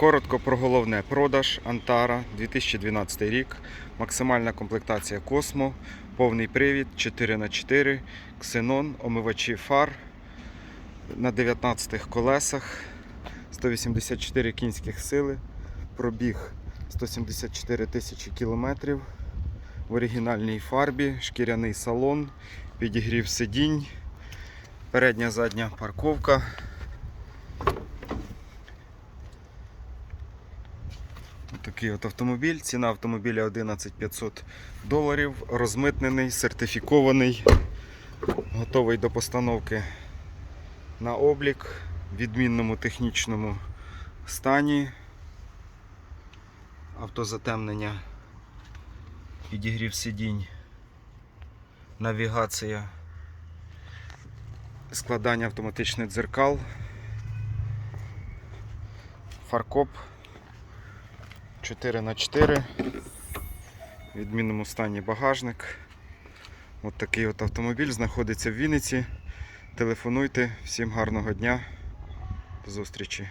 Коротко про головне. Продаж Антара 2012 рік. Максимальна комплектація Космо, повний привід 4х4, ксенон, омивачі фар на 19 колесах, 184 кінських сили, пробіг 174 тисячі кілометрів. В оригінальній фарбі, шкіряний салон, підігрів сидінь, передня задня парковка. Такий от автомобіль. Ціна автомобіля 11 500 доларів. Розмитнений, сертифікований, готовий до постановки на облік в відмінному технічному стані. Автозатемнення, підігрів сидінь, навігація, складання автоматичних дзеркал, фаркоп 4 на 4 в відмінному стані багажник. От такий от автомобіль знаходиться в Вінниці. Телефонуйте. Всім гарного дня. До зустрічі.